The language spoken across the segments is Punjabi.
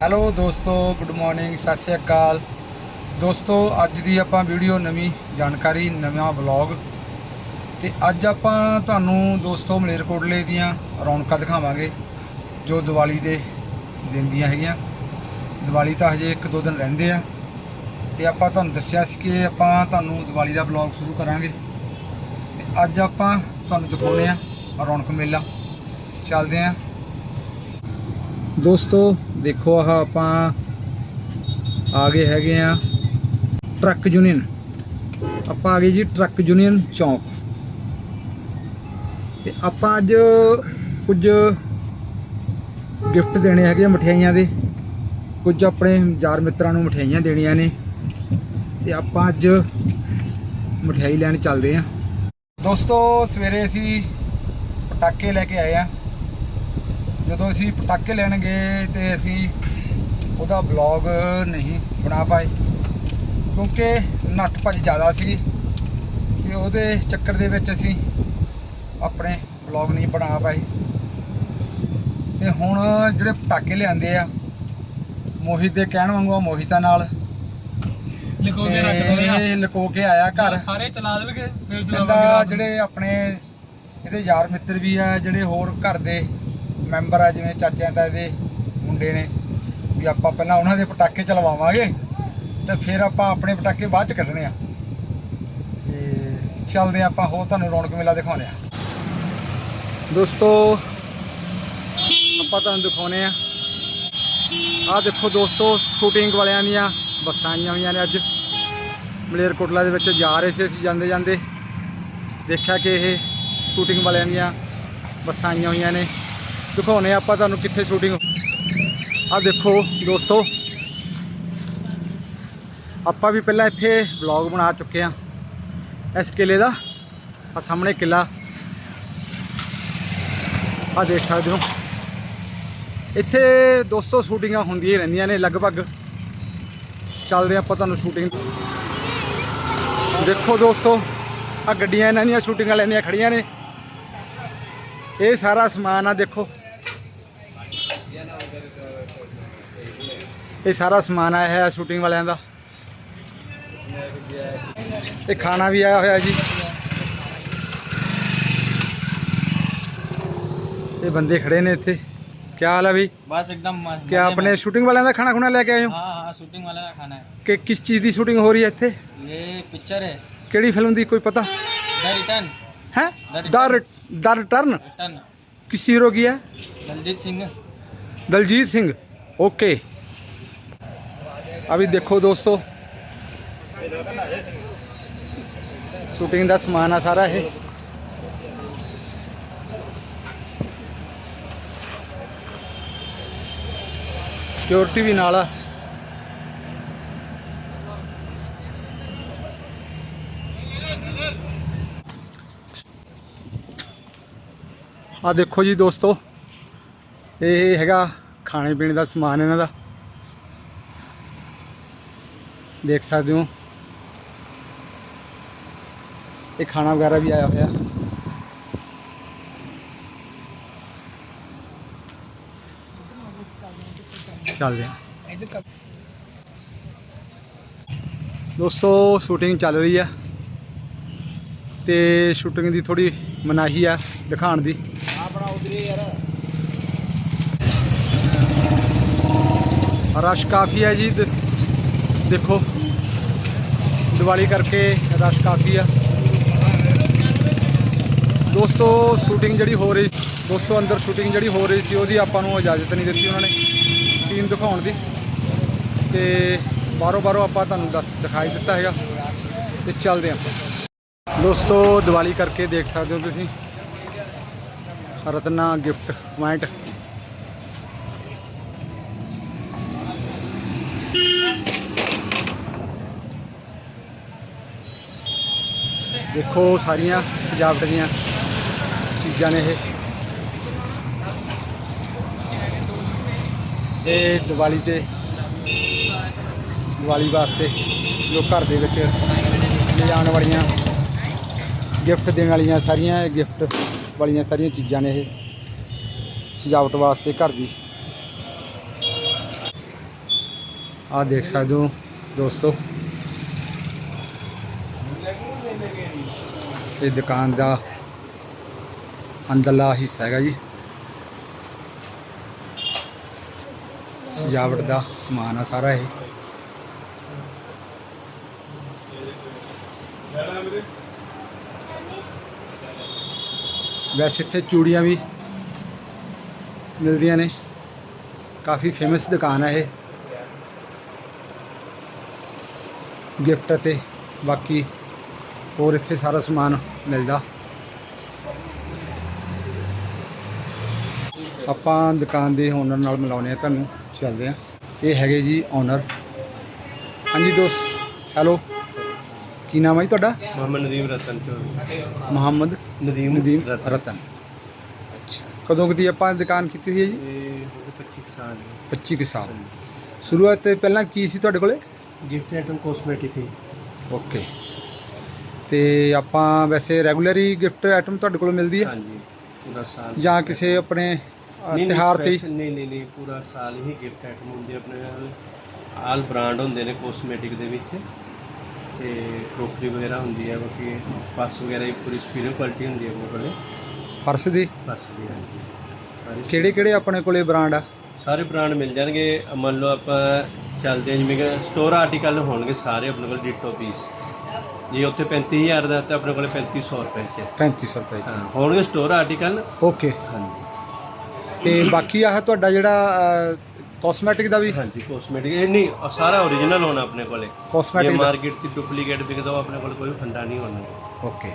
ਹੈਲੋ ਦੋਸਤੋ ਗੁੱਡ ਮਾਰਨਿੰਗ ਸਤਿ ਸ਼੍ਰੀ ਅਕਾਲ। ਦੋਸਤੋ, ਅੱਜ ਦੀ ਆਪਾਂ ਵੀਡੀਓ ਨਵੀਂ ਜਾਣਕਾਰੀ, ਨਵਾਂ ਵਲੌਗ ਤੇ ਅੱਜ ਆਪਾਂ ਤੁਹਾਨੂੰ ਦੋਸਤੋ ਮਲੇਰਕੋਟਲੇ ਦੀਆਂ ਰੌਣਕਾਂ ਦਿਖਾਵਾਂਗੇ, ਜੋ ਦੀਵਾਲੀ ਦੇ ਦਿਨ ਦੀਆਂ ਹੈਗੀਆਂ। ਦੀਵਾਲੀ ਤਾਂ ਹਜੇ ਇੱਕ ਦੋ ਦਿਨ ਰਹਿੰਦੇ ਆ। ਤੇ ਆਪਾਂ ਤੁਹਾਨੂੰ ਦੱਸਿਆ ਸੀ ਕਿ ਆਪਾਂ ਤੁਹਾਨੂੰ ਦੀਵਾਲੀ ਦਾ ਵਲੌਗ ਸ਼ੁਰੂ ਕਰਾਂਗੇ। ਤੇ ਅੱਜ ਆਪਾਂ ਤੁਹਾਨੂੰ ਦਿਖਾਉਣੇ ਆ ਰੌਣਕ ਮੇਲਾ। ਚੱਲਦੇ ਆ ਦੋਸਤੋ, ਦੇਖੋ ਆਹ ਆਪਾਂ ਆ ਗਏ ਹੈਗੇ ਆ ਟਰੱਕ ਯੂਨੀਅਨ। ਆਪਾਂ ਆ ਗਏ ਜੀ ਟਰੱਕ ਯੂਨੀਅਨ ਚੌਂਕ। ਤੇ ਆਪਾਂ ਅੱਜ ਕੁਝ ਗਿਫਟ ਦੇਣੇ ਹੈਗੇ ਆ ਮਠਿਆਈਆਂ ਦੇ। ਕੁਝ ਆਪਣੇ ਯਾਰ ਮਿੱਤਰਾਂ ਨੂੰ ਮਠਿਆਈਆਂ ਦੇਣੀਆਂ ਨੇ। ਤੇ ਆਪਾਂ ਅੱਜ ਮਠਿਆਈ ਲੈਣ ਚੱਲਦੇ ਆ। ਦੋਸਤੋ, ਸਵੇਰੇ ਅਸੀਂ ਪਟਾਕੇ ਲੈ ਕੇ ਆਏ ਆ। ਜਦੋਂ ਅਸੀਂ ਪਟਾਕੇ ਲੈਣ ਗਏ ਤੇ ਅਸੀਂ ਉਹਦਾ ਬਲੌਗ ਨਹੀਂ ਬਣਾ ਪਾਏ ਕਿਉਂਕਿ ਨੱਠ ਭੱਜ ਜ਼ਿਆਦਾ ਸੀ ਤੇ ਉਹਦੇ ਚੱਕਰ ਦੇ ਵਿੱਚ ਅਸੀਂ ਆਪਣੇ ਬਲੌਗ ਨਹੀਂ ਬਣਾ ਪਾਏ। ਤੇ ਹੁਣ ਜਿਹੜੇ ਪਟਾਕੇ ਲਿਆਂਦੇ ਆ ਮੋਹਿਤ ਦੇ ਕਹਿਣ ਵਾਂਗੂ ਮੋਹਿਤਾ ਨਾਲ। ਲਿਖੋ ਕੇ ਰੱਖ ਦੋ ਤੇ ਇਹ ਲੁਕੋ ਕੇ ਆਇਆ ਘਰ। ਸਾਰੇ ਚਲਾ ਦੇਣਗੇ ਫਿਰ ਚਲਾਵਾਂਗੇ ਜਿਹੜੇ ਆਪਣੇ ਇਹਦੇ ਯਾਰ ਮਿੱਤਰ ਵੀ ਆ ਜਿਹੜੇ ਹੋਰ ਘਰ ਦੇ ਮੈਂਬਰ ਆ ਜਿਵੇਂ ਚਾਚਿਆਂ ਦਾ ਇਹਦੇ ਮੁੰਡੇ ਨੇ, ਵੀ ਆਪਾਂ ਪਹਿਲਾਂ ਉਹਨਾਂ ਦੇ ਪਟਾਕੇ ਚਲਵਾਵਾਂਗੇ ਤੇ ਫਿਰ ਆਪਾਂ ਆਪਣੇ ਪਟਾਕੇ ਬਾਅਦ ਚ ਕੱਢਣੇ ਆ। ਤੇ ਚੱਲਦੇ ਆ ਆਪਾਂ, ਹੋਰ ਤੁਹਾਨੂੰ ਰੌਣਕ ਮੇਲਾ ਦਿਖਾਉਂਦੇ ਆ। ਦੋਸਤੋ, ਆਪਾਂ ਤੁਹਾਨੂੰ ਦਿਖਾਉਨੇ ਆ। ਆਹ ਦੇਖੋ ਦੋਸਤੋ ਸ਼ੂਟਿੰਗ ਵਾਲਿਆਂ ਦੀਆਂ ਬੱਸਾਂ ਆਈਆਂ ਹੋਈਆਂ ਨੇ ਅੱਜ। ਮਲੇਰਕੋਟਲਾ ਦੇ ਵਿੱਚ ਜਾ ਰਹੇ ਸੀ ਅਸੀਂ ਜਾਂਦੇ ਜਾਂਦੇ। ਦੇਖਿਆ ਕਿ ਇਹ ਸ਼ੂਟਿੰਗ ਵਾਲਿਆਂ ਦੀਆਂ ਬੱਸਾਂ ਆਈਆਂ ਹੋਈਆਂ ਨੇ। ਦਿਖਾਉਣੇ ਆਪਾਂ ਤੁਹਾਨੂੰ ਕਿੱਥੇ ਸ਼ੂਟਿੰਗ ਆਹ ਦੇਖੋ ਦੋਸਤੋ। ਆਪਾਂ ਵੀ ਪਹਿਲਾਂ ਇੱਥੇ ਵਲੌਗ ਬਣਾ ਚੁੱਕੇ ਆ ਇਸ ਕਿਲੇ ਦਾ। ਆ ਸਾਹਮਣੇ ਕਿਲਾ। ਆ ਦੇਖ ਸਕਦੇ ਹੋ। ਇੱਥੇ ਦੋਸਤੋ ਸ਼ੂਟਿੰਗਾਂ ਹੁੰਦੀਆਂ ਰਹਿੰਦੀਆਂ ਨੇ ਲਗਭਗ। ਚੱਲਦੇ ਆਪਾਂ ਤੁਹਾਨੂੰ ਸ਼ੂਟਿੰਗ ਦੇਖੋ ਦੋਸਤੋ ਆ ਗੱਡੀਆਂ ਇਹਨਾਂ ਦੀਆਂ ਸ਼ੂਟਿੰਗਾਂ ਵਾਲਿਆਂ ਦੀਆਂ ਖੜੀਆਂ ਨੇ। ਇਹ ਸਾਰਾ ਸਮਾਨ ਆ ਦੇਖੋ। ਇਹ ਸਾਰਾ ਸਮਾਨ ਆਇਆ ਹੈ ਸ਼ੂਟਿੰਗ ਵਾਲਿਆਂ ਦਾ। ਇਹ ਖਾਣਾ ਵੀ ਆਇਆ ਹੋਇਆ ਜੀ। ਇਹ ਬੰਦੇ ਖੜੇ ਨੇ ਇੱਥੇ। ਕੀ ਹਾਲ ਹੈ ਵੀ ਬਸ ਇੱਕਦਮ ਕਿ ਆਪਣੇ ਸ਼ੂਟਿੰਗ ਵਾਲਿਆਂ ਦਾ ਖਾਣਾ ਖੁਣਾ ਲੈ ਕੇ ਆਏ ਹੋ? ਹਾਂ ਹਾਂ ਸ਼ੂਟਿੰਗ ਵਾਲਿਆਂ ਦਾ ਖਾਣਾ ਹੈ। ਕਿ ਕਿਸ ਚੀਜ਼ ਦੀ ਸ਼ੂਟਿੰਗ ਹੋ ਰਹੀ ਹੈ ਇੱਥੇ? ਇਹ ਪਿਕਚਰ ਹੈ। ਕਿਹੜੀ ਫਿਲਮ ਦੀ ਕੋਈ ਪਤਾ? ਦ ਰਿਟਰਨ ਹੈ? ਦ ਦ ਰਿਟਰਨ ਕਿਸ ਹੀਰੋ ਕੀ ਹੈ? ਦਲਜੀਤ ਸਿੰਘ। ਦਲਜੀਤ ਸਿੰਘ, ਓਕੇ। ਅਭੀ ਦੇਖੋ ਦੋਸਤੋ। ਸ਼ੂਟਿੰਗ ਦਾ ਸਮਾਨ ਆ ਸਾਰਾ ਇਹ। ਸਿਕਿਉਰਿਟੀ ਵੀ ਨਾਲ ਆ। ਆ ਦੇਖੋ ਜੀ ਦੋਸਤੋ, ਇਹ ਹੈਗਾ ਖਾਣੇ ਪੀਣੇ ਦਾ ਸਮਾਨ ਇਹਨਾਂ ਦਾ। ਦੇਖ ਸਕਦੇ ਹੋ। ਇਹ ਖਾਣਾ ਵਗੈਰਾ ਵੀ ਆਇਆ ਹੋਇਆ। ਚੱਲਦੇ ਹਾਂ। ਦੋਸਤੋ ਸ਼ੂਟਿੰਗ ਚੱਲ ਰਹੀ ਆ। ਤੇ ਸ਼ੂਟਿੰਗ ਦੀ ਥੋੜੀ ਮਨਾਹੀ ਆ ਦਿਖਾਉਣ ਦੀ। ਰਸ਼ ਕਾਫੀ ਹੈ ਜੀ ਦੇਖੋ, ਦੀਵਾਲੀ ਕਰਕੇ ਰਸ਼ ਕਾਫੀ ਆ। ਦੋਸਤੋ ਸ਼ੂਟਿੰਗ ਜਿਹੜੀ ਹੋ ਰਹੀ, ਦੋਸਤੋ, ਅੰਦਰ ਸ਼ੂਟਿੰਗ ਜਿਹੜੀ ਹੋ ਰਹੀ ਸੀ, ਉਹਦੀ ਆਪਾਂ ਨੂੰ ਇਜਾਜ਼ਤ ਨਹੀਂ ਦਿੱਤੀ ਉਹਨਾਂ ਨੇ ਸੀਨ ਦਿਖਾਉਣ ਦੀ। ਤੇ ਬਾਹਰੋਂ ਬਾਹਰੋਂ ਆਪਾਂ ਤੁਹਾਨੂੰ ਦੱਸ, ਦਿਖਾਈ ਦਿੱਤਾ ਹੈਗਾ, ਤੇ ਚੱਲਦੇ ਆਪਾਂ। ਦੋਸਤੋ, ਦੀਵਾਲੀ ਕਰਕੇ ਦੇਖ ਸਕਦੇ ਹੋ ਤੁਸੀਂ। ਰਤਨਾ ਗਿਫਟ ਪੁਆਇੰਟ ਦੇਖੋ ਸਾਰੀਆਂ ਸਜਾਵਟ ਦੀਆਂ ਚੀਜ਼ਾਂ ਨੇ ਇਹ। ਇਹ ਦੀਵਾਲੀ ਤੇ, ਦੀਵਾਲੀ ਵਾਸਤੇ ਜੋ ਘਰ ਦੇ ਵਿੱਚ ਲਿਜਾਣ ਵਾਲੀਆਂ ਗਿਫਟ ਦੇਣ ਵਾਲੀਆਂ ਸਾਰੀਆਂ ਗਿਫਟ ਵਾਲੀਆਂ ਸਾਰੀਆਂ ਚੀਜ਼ਾਂ ਨੇ ਇਹ ਸਜਾਵਟ ਵਾਸਤੇ ਘਰ ਦੀ। ਆਹ ਦੇਖ ਸਕਦੇ ਹੋ ਦੋਸਤੋ ਇਹ ਦੁਕਾਨ ਦਾ ਅੰਦਰਲਾ ਹਿੱਸਾ ਹੈਗਾ ਜੀ। ਸਜਾਵਟ ਦਾ ਸਮਾਨ ਆ ਸਾਰਾ ਇਹ। ਵੈਸੇ ਇੱਥੇ ਚੂੜੀਆਂ ਵੀ ਮਿਲਦੀਆਂ ਨੇ। ਕਾਫੀ ਫੇਮਸ ਦੁਕਾਨ ਹੈ ਇਹ। ਗਿਫਟ ਅਤੇ ਬਾਕੀ ਹੋਰ ਇੱਥੇ ਸਾਰਾ ਸਮਾਨ ਮਿਲਦਾ। ਆਪਾਂ ਦੁਕਾਨ ਦੇ ਓਨਰ ਨਾਲ ਮਿਲਾਉਨੇ ਆ ਤੁਹਾਨੂੰ ਚੱਲਦੇ ਆ ਇਹ ਹੈਗੇ ਜੀ ਓਨਰ ਹਾਂਜੀ ਦੋਸਤ ਹੈਲੋ ਕੀ ਨਾਮ ਹੈ ਜੀ ਤੁਹਾਡਾ? ਮੁਹੰਮਦ ਨਦੀਮ ਰਤਨ ਮੁਹੰਮਦ ਨਦੀਮ ਨਦੀਮ ਰਤਨ। ਅੱਛਾ। ਕਦੋਂ ਕਿ ਆਪਾਂ ਦੁਕਾਨ ਕੀਤੀ ਹੋਈ ਹੈ ਜੀ? 25 ਸਾਲ। 25 ਸਾਲ। ਸ਼ੁਰੂਆਤ ਪਹਿਲਾਂ ਕੀ ਸੀ ਤੁਹਾਡੇ ਕੋਲੇ? ਗਿਫਟ ਐਂਡ ਕੋਸਮੈਟਿਕ ਸੀ। ਓਕੇ। ਤੇ ਆਪਾਂ ਵੈਸੇ ਰੈਗੂਲਰੀ ਗਿਫਟ ਆਈਟਮ ਤੁਹਾਡੇ ਕੋਲ ਮਿਲਦੀ ਹੈ ਹਾਂਜੀ ਪੂਰਾ ਸਾਲ ਜਾਂ ਕਿਸੇ ਆਪਣੇ ਅ, ਨਹੀਂ, ਤੇ ਨਹੀਂ ਨਹੀਂ ਨਹੀਂ ਪੂਰਾ ਸਾਲ ਹੀ ਗਿਫਟ ਆਈਟਮ ਹੁੰਦੇ ਆਪਣੇ ਆਲ ਬ੍ਰਾਂਡ ਹੁੰਦੇ ਨੇ ਕੋਸਮੈਟਿਕ ਦੇ ਵਿੱਚ। ਤੇ ਕਰੋਕਰੀ ਵਗੈਰਾ ਹੁੰਦੀ ਹੈ ਬਾਕੀ ਫਸ ਵਗੈਰਾ ਦੀ ਪੂਰੀ ਸਪੀਰੀਅਰ ਕੁਆਲਿਟੀ ਹੁੰਦੀ ਹੈ ਆਪਣੇ ਕੋਲੇ। ਪਰਸ ਦੀ? ਫਸ ਦੀ ਹਾਂਜੀ। ਕਿਹੜੇ ਕਿਹੜੇ ਆਪਣੇ ਕੋਲੇ ਬ੍ਰਾਂਡ ਆ? ਸਾਰੇ ਬ੍ਰਾਂਡ ਮਿਲ ਜਾਣਗੇ। ਮੰਨ ਲਓ ਆਪਾਂ ਚੱਲਦੇ ਹਾਂ ਜਿਵੇਂ ਕਿ ਸਟੋਰ ਆਰਟੀਕਲ ਹੋਣਗੇ ਸਾਰੇ ਆਪਣੇ ਕੋਲ ਡਿਟੋ ਪੀਸ ਜੇ ਉੱਥੇ 35000 ਦਾ ਤਾਂ ਆਪਣੇ ਕੋਲ 3500 ਰੁਪਏ ਚ। 3500 ਰੁਪਏ ਹਾਂ ਹੋਣਗੇ ਸਟੋਰ ਆਰਟੀਕਲ ਓਕੇ ਹਾਂਜੀ। ਤੇ ਬਾਕੀ ਆਹ ਤੁਹਾਡਾ ਜਿਹੜਾ ਕਾਸਮੈਟਿਕ ਦਾ ਵੀ? ਹਾਂਜੀ ਕੋਸਮੈਟਿਕ ਇਹ ਨਹੀਂ ਸਾਰਾ ਓਰੀਜਨਲ ਹੋਣਾ ਆਪਣੇ ਕੋਲੇ। ਕਾਸਮੈਟਿਕ ਦਾ। ਮਾਰਕੀਟ 'ਚ ਡੁਪਲੀਕੇਟ ਵਿਕਦਾ ਉਹ ਆਪਣੇ ਕੋਲ ਕੋਈ ਫੰਡਾ ਨਹੀਂ ਹੋਣਾ। ਓਕੇ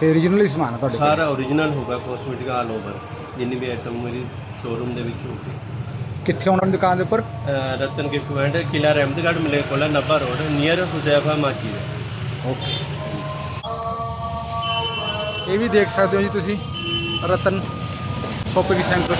ਤੇ origignal ਹੀ ਸਮਾਨ ਆ ਤੁਹਾਡੇ ਕੋਲ? ਸਾਰਾ ਓਰੀਜਨਲ ਹੋਗਾ ਕੋਸਮੈਟਿਕ ਆਲ ਓਵਰ ਜਿੰਨੀ ਵੀ ਆਈਟਮ ਮੇਰੀ ਸ਼ੋਰੂਮ ਦੇ ਵਿੱਚ ਹੋਊਗੀ। ਕਿੱਥੇ ਆਉਣਾ ਦੁਕਾਨ ਦੇ ਉੱਪਰ? ਅਹ ਰਤਨ ਗਿਫਟ ਪੁਆਇੰਟ ਕਿਲਾ ਰਹਿਮਤਗੜ੍ਹ ਮਿਲੇ ਕੋਲਾ Nabha road near Huzaifa market okay ਇਹ ਵੀ ਦੇਖ ਸਕਦੇ ਹੋ ਜੀ ਤੁਸੀਂ, ਰਤਨ ਸ਼ੋਪਿੰਗ ਸੈਂਟਰ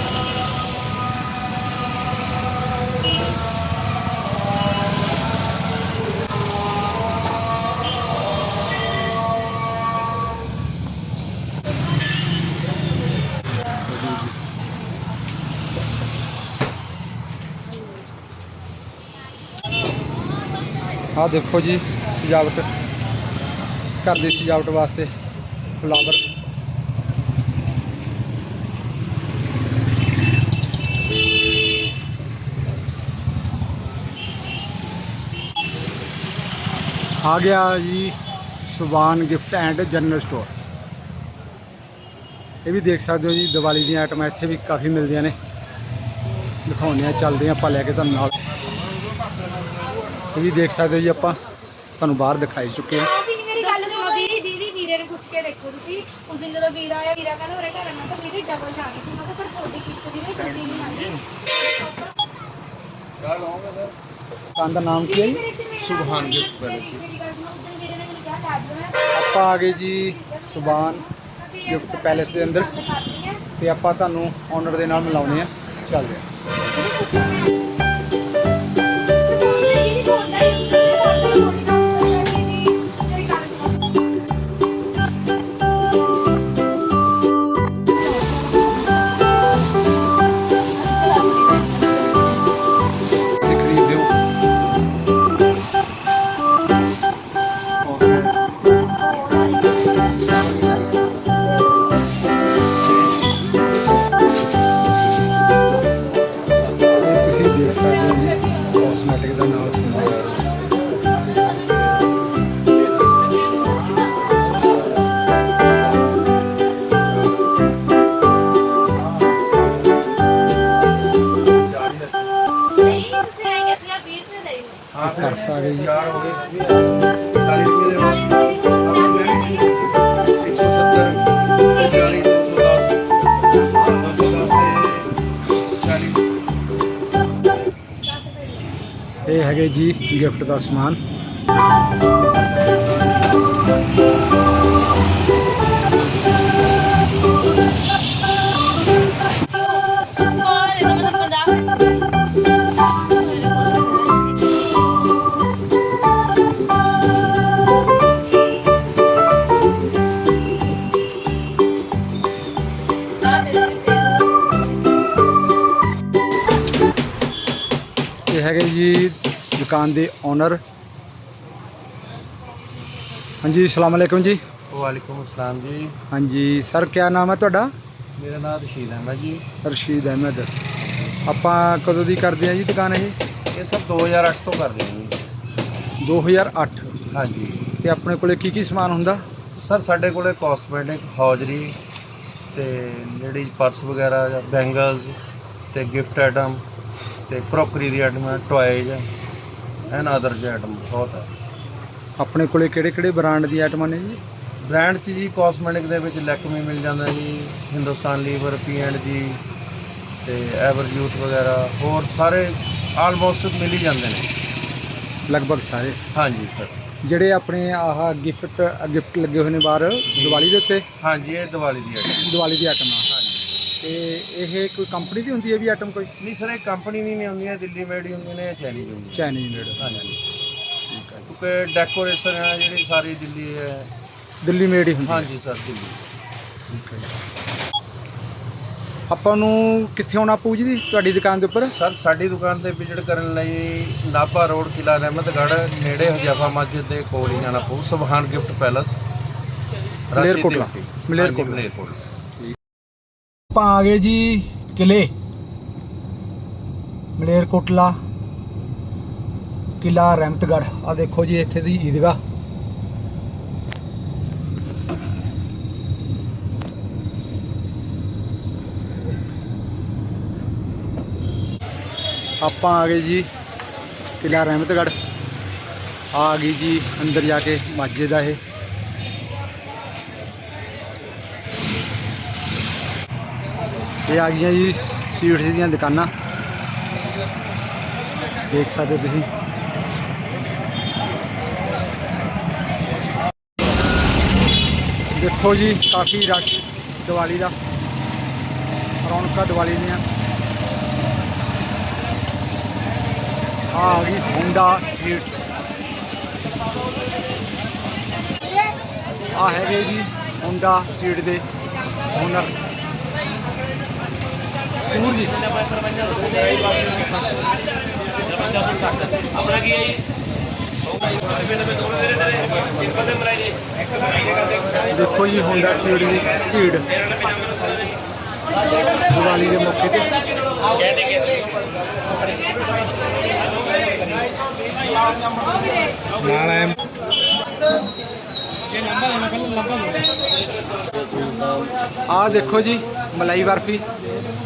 ਆਹ ਦੇਖੋ ਜੀ, ਸਜਾਵਟ। ਘਰ ਦੀ ਸਜਾਵਟ ਵਾਸਤੇ ਫਲਾਵਰ। ਆ ਗਿਆ ਜੀ Subhan gift and general store ਇਹ ਵੀ ਦੇਖ ਸਕਦੇ ਹੋ ਜੀ, ਦੀਵਾਲੀ ਦੀਆਂ ਆਈਟਮਾਂ ਇੱਥੇ ਵੀ ਕਾਫੀ ਮਿਲਦੀਆਂ ਨੇ। ਦਿਖਾਉਂਦੇ ਆ ਚੱਲਦੇ ਆ ਆਪਾਂ ਲੈ ਕੇ ਤੁਹਾਨੂੰ ਨਾਲ। ਇਹ ਵੀ ਦੇਖ ਸਕਦੇ ਹੋ ਜੀ ਆਪਾਂ, ਤੁਹਾਨੂੰ ਬਾਹਰ ਦਿਖਾਈ ਚੁੱਕੇ ਹਾਂ ਵੀ ਮੇਰੀ ਗੱਲ ਸੁਣੋ ਦੀਦੀ ਦੀਦੀ ਵੀਰੇ ਨੂੰ ਪੁੱਛ ਕੇ ਦੇਖੋ ਤੁਸੀਂ ਉਸ ਦਿਨ ਜਦੋਂ ਵੀਰਾ ਆਇਆ ਵੀਰਾ ਕਹਿੰਦਾ ਉਰੇ ਘਰ ਮੈਂ ਤਾਂ ਵੀਰੇ ਡਬਲ ਜਾਣੀ ਸੀ ਮੈਂ ਕਿਹਾ ਪਰ ਤੁਹਾਡੀ ਕਿਸ਼ਤ ਦੀ ਵੀ ਤੁਸੀਂ ਨਹੀਂ ਮੰਗੀ ਦੁਕਾਨ ਦਾ ਨਾਮ ਕੀ ਹੈ ਜੀ? ਸੁਭਾਨ ਗਿਫਟ ਮੇਰੀ ਗੱਲ ਸੁਣੋ। ਉਸ ਦਿਨ ਵੀਰੇ ਨੇ ਮੈਨੂੰ ਕਿਹਾ ਕਰ ਦਿਓ ਆਪਾਂ ਆ ਗਏ ਜੀ ਸੁਬਾਨ ਗਿਫਟ ਪੈਲੇਸ ਦੇ ਅੰਦਰ। ਤੇ ਆਪਾਂ ਤੁਹਾਨੂੰ ਓਨਰ ਦੇ ਨਾਲ ਮਿਲਾਉਂਦੇ ਆ। ਚੱਲਦੇ ਆ। ਪਰਸ ਆ ਗਏ। ਜੀ ਇਹ ਹੈਗੇ ਜੀ ਗਿਫਟ ਦਾ ਸਮਾਨ। ਦੁਕਾਨ ਦੇ ਓਨਰ ਹਾਂਜੀ ਅਸਲਾਮ ਅਲੈਕੁਮ ਜੀ। ਵਾਲੇਕੁਮ ਅਸਲਾਮ ਜੀ। ਹਾਂਜੀ ਸਰ ਕੀ ਨਾਮ ਹੈ ਤੁਹਾਡਾ? ਮੇਰਾ ਨਾਮ ਰਸ਼ੀਦ ਅਹਿਮਦ ਜੀ। ਰਸ਼ੀਦ ਅਹਿਮਦ। ਆਪਾਂ ਕਦੋਂ ਦੀ ਕਰਦੇ ਆ ਜੀ ਦੁਕਾਨ ਇਹ? ਇਹ ਸਭ 2008 ਤੋਂ ਕਰਦੇ ਜੀ। 2008 ਹਾਂਜੀ। ਤੇ ਆਪਣੇ ਕੋਲੇ ਕੀ ਕੀ ਸਮਾਨ ਹੁੰਦਾ? ਸਰ ਸਾਡੇ ਕੋਲੇ ਕਾਸਮੈਟਿਕ ਹੌਜਰੀ ਤੇ ਲੇਡੀਜ਼ ਪਰਸ ਵਗੈਰਾ ਜਾਂ ਬੈਂਗਲਸ ਤੇ ਗਿਫਟ ਆਈਟਮ ਤੇ crockery the item toys and other item ਬਹੁਤ ਹੈ। ਆਪਣੇ ਕੋਲੇ ਕਿਹੜੇ ਕਿਹੜੇ ਬ੍ਰਾਂਡ ਦੀ ਆਈਟਮਾਂ ਨੇ ਜੀ? ਬ੍ਰਾਂਡ 'ਚ ਜੀ ਕਾਸਮੈਟਿਕ ਦੇ ਵਿੱਚ ਲੈਕਮੀ ਮਿਲ ਜਾਂਦਾ ਜੀ ਹਿੰਦੁਸਤਾਨ ਲੀਵਰ ਪੀ ਐਂਡ ਜੀ ਤੇ ਐਵਰ ਯੂਥ ਵਗੈਰਾ ਹੋਰ ਸਾਰੇ ਆਲਮੋਸਟ ਮਿਲ ਹੀ ਜਾਂਦੇ ਨੇ। ਲਗਭਗ ਸਾਰੇ? ਹਾਂਜੀ ਸਰ ਜਿਹੜੇ ਆਪਣੇ ਆਹ ਗਿਫਟ ਗਿਫਟ ਲੱਗੇ ਹੋਏ ਨੇ ਬਾਹਰ ਦੀਵਾਲੀ ਦੇ ਉੱਤੇ? ਹਾਂਜੀ ਇਹ ਦੀਵਾਲੀ ਦੀ ਆਈਟਮ ਦੀਵਾਲੀ ਦੀ ਆਈਟਮਾਂ ਹਾਂਜੀ ਤੇ ਇਹ ਕੋਈ ਕੰਪਨੀ ਦੀ ਹੁੰਦੀ ਹੈ ਵੀ ਆਈਟਮ ਕੋਈ? ਨਹੀਂ ਸਰ ਇਹ ਕੰਪਨੀ ਦੀ ਨਹੀਂ ਹੁੰਦੀਆਂ ਦਿੱਲੀ ਮੇਡ ਹੀ ਹੁੰਦੀਆਂ ਨੇ ਚਾਈਨੀਜ਼ ਹੁੰਦੀਆਂ ਚਾਈਨੀਜ਼ ਮੇਡ ਹਾਂਜੀ। ਕਿਉਂਕਿ ਡੈਕੋਰੇਸ਼ਨ ਹੈ ਜਿਹੜੀ ਸਾਰੀ ਦਿੱਲੀ ਹੈ। ਦਿੱਲੀ ਮੇਡ ਹੀ ਹੁੰਦੀ ਹੈ। ਹਾਂਜੀ ਸਰ ਦਿੱਲੀ। ਆਪਾਂ ਨੂੰ ਕਿੱਥੇ ਆਉਣਾ ਪਊ ਜੀ ਤੁਹਾਡੀ ਦੁਕਾਨ ਦੇ ਉੱਪਰ? ਸਰ ਸਾਡੀ ਦੁਕਾਨ ਤੇ ਵਿਜ਼ਿਟ ਕਰਨ ਲਈ ਨਾਭਾ ਰੋਡ ਕਿਲਾ ਰਹਿਮਤਗੜ੍ਹ ਨੇੜੇ ਹਜਾਫਾ ਮਸਜਿਦ ਦੇ ਕੋਲ ਹੀ ਜਾਣਾ ਪਊ ਸੁਬਹਾਨ ਗਿਫਟ ਪੈਲਸ। ਮਲੇਰਕੋਟਲਾ। ਮਲੇਰਕੋਟਲਾ। ਆਪਾਂ ਆ ਗਏ ਜੀ ਕਿਲੇ। ਮਲੇਰਕੋਟਲਾ ਕਿਲਾ ਰਹਿਮਤਗੜ੍ਹ ਆ ਦੇਖੋ ਜੀ ਇੱਥੇ ਦੀ ਈਦਗਾਹ। ਆਪਾਂ ਆ ਗਏ ਜੀ ਕਿਲਾ ਰਹਿਮਤਗੜ੍ਹ ਆ ਗਈ ਜੀ ਅੰਦਰ ਜਾ ਕੇ ਮਸਜਿਦ ਦਾ ਇਹ। ਇਹ ਆ ਗਈਆਂ ਜੀ ਸਵੀਟਸ ਦੀਆਂ ਦੁਕਾਨਾਂ। ਦੇਖ ਸਕਦੇ ਤੁਸੀਂ। ਦੇਖੋ ਜੀ, ਕਾਫੀ ਰਸ਼ ਦੀਵਾਲੀ ਦਾ। ਰੌਣਕਾਂ ਦੀਵਾਲੀ ਦੀਆਂ। ਆਹ ਆ ਗਈ ਹੋਂਡਾ ਸਵੀਟਸ ਆ ਹੈਗੇ ਜੀ ਹੋਂਡਾ ਸਵੀਟ ਦੇ ਓਨਰ ਸਕੂਰ ਜੀ। ਦੇਖੋ ਜੀ ਹੋਂਡਾ ਸੀਟ ਦੀ ਭੀੜ। ਦੀਵਾਲੀ ਦੇ ਮੌਕੇ ਤੇ। ਨਾਲ ਆਏ ਆ ਦੇਖੋ ਜੀ ਮਲਾਈ ਬਰਫੀ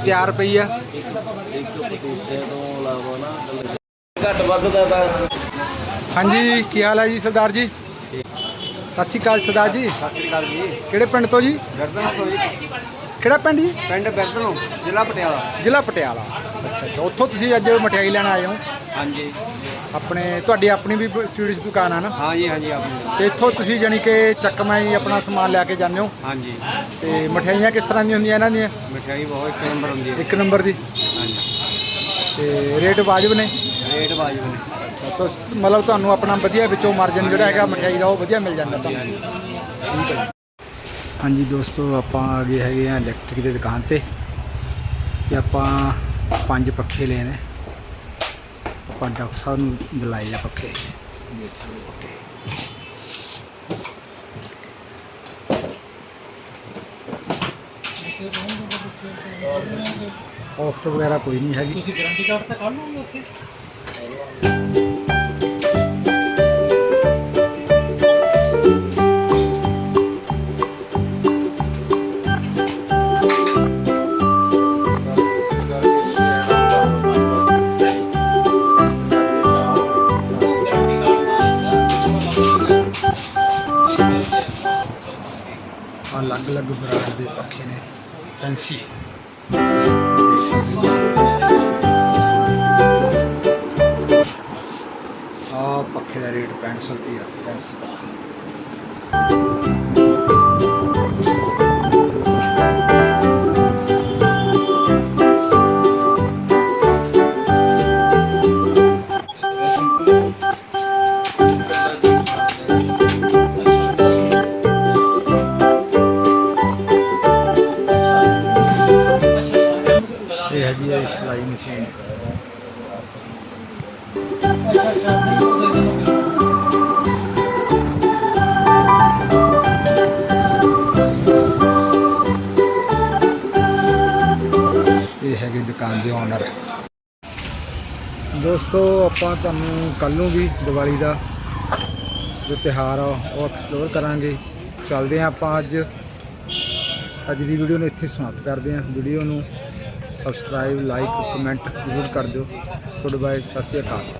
ਤਿਆਰ ਪਈ ਆ। ਘੱਟ ਤਾਂ। ਹਾਂਜੀ ਕੀ ਹਾਲ ਹੈ ਜੀ ਸਰਦਾਰ ਜੀ? ਸਤਿ ਸ਼੍ਰੀ ਅਕਾਲ ਸਰਦਾਰ ਜੀ। ਸਤਿ ਸ਼੍ਰੀ ਅਕਾਲ ਜੀ। ਕਿਹੜੇ ਪਿੰਡ ਤੋਂ ਜੀ? ਗਰਦਨ ਤੋਂ ਜੀ। ਕਿਹੜਾ ਪਿੰਡ ਜੀ? ਪਿੰਡ ਬੈਰਦਨੋਂ ਜ਼ਿਲ੍ਹਾ ਪਟਿਆਲਾ। ਜ਼ਿਲ੍ਹਾ ਪਟਿਆਲਾ। ਅੱਛਾ ਅੱਛਾ ਉੱਥੋਂ ਤੁਸੀਂ ਅੱਜ ਮਠਿਆਈ ਲੈਣ ਆਏ ਹੋ? ਹਾਂਜੀ। ਆਪਣੇ ਤੁਹਾਡੀ ਆਪਣੀ ਵੀ ਸਵੀਟਸ ਦੁਕਾਨ ਆ ਨਾ? ਹਾਂਜੀ ਹਾਂਜੀ ਆਪਣੀ। ਤੇ ਇੱਥੋਂ ਤੁਸੀਂ ਜਾਨੀ ਕਿ ਚੱਕਮਾ ਹੀ ਆਪਣਾ ਸਮਾਨ ਲੈ ਕੇ ਜਾਂਦੇ ਹੋ? ਹਾਂਜੀ ਤੇ ਮਠਿਆਈਆਂ ਕਿਸ ਤਰ੍ਹਾਂ ਦੀਆਂ ਹੁੰਦੀਆਂ ਇਹਨਾਂ ਦੀਆਂ? ਮਠਿਆਈ ਬਹੁਤ ਇੱਕ ਨੰਬਰ ਹੁੰਦੀ ਹੈ। ਇੱਕ ਨੰਬਰ ਦੀ। ਹਾਂਜੀ ਤੇ ਰੇਟ ਵਾਜਬ ਨੇ? ਰੇਟ ਵਾਜਬ ਨੇ। ਅੱਛਾ ਤਾਂ ਮਤਲਬ ਤੁਹਾਨੂੰ ਆਪਣਾ ਵਧੀਆ ਵਿੱਚੋਂ ਮਾਰਜਨ ਜਿਹੜਾ ਹੈਗਾ ਮਠਿਆਈ ਦਾ ਉਹ ਵਧੀਆ ਮਿਲ ਜਾਂਦਾ ਤੁਹਾਨੂੰ ਠੀਕ ਹੈ ਹਾਂਜੀ ਦੋਸਤੋ ਆਪਾਂ ਆ ਗਏ ਹੈਗੇ ਆ ਇਲੈਕਟ੍ਰਿਕ ਦੀ ਦੁਕਾਨ ਤੇ। ਤੇ ਆਪਾਂ ਪੰਜ ਪੱਖੇ ਲਏ ਨੇ। ਆਪਾਂ ਡਾਕਟਰ ਸਾਹਿਬ ਨੂੰ ਦਿਲਾਏ ਆ ਪੱਖੇ ਦੇਖ ਸਕਦੇ ਹੋ ਪੱਖੇ ਵਗੈਰਾ ਕੋਈ ਨਹੀਂ ਹੈਗੀ। ਤੁਸੀਂ ਗਾਰੰਟੀ ਕਾਰਡ ਤਾਂ ਕੱਢ ਲਓਗੇ ਉੱਥੇ। ਦਾ ਰੇਟ 6500 ਰੁਪਇਆ ਫੈਂਸੀ ਪੱਖਾ ਦੋਸਤੋ, ਆਪਾਂ ਤੁਹਾਨੂੰ ਕੱਲ ਨੂੰ ਵੀ ਦੀਵਾਲੀ ਦਾ ਜੋ ਤਿਹਾਰ ਆ, ਉਹ ਐਕਸਪਲੋਰ ਕਰਾਂਗੇ। ਚੱਲਦੇ ਆ ਆਪਾਂ ਅੱਜ। ਅੱਜ ਦੀ ਵੀਡੀਓ ਨੂੰ ਇੱਥੇ ਸਮਾਪਤ ਕਰਦੇ ਹਾਂ। ਵੀਡੀਓ ਨੂੰ ਸਬਸਕ੍ਰਾਈਬ ਲਾਈਕ ਕਮੈਂਟ ਜ਼ਰੂਰ ਕਰ ਦਿਓ। ਗੁੱਡ ਬਾਏ ਸਤਿ ਸ਼੍ਰੀ ਅਕਾਲ।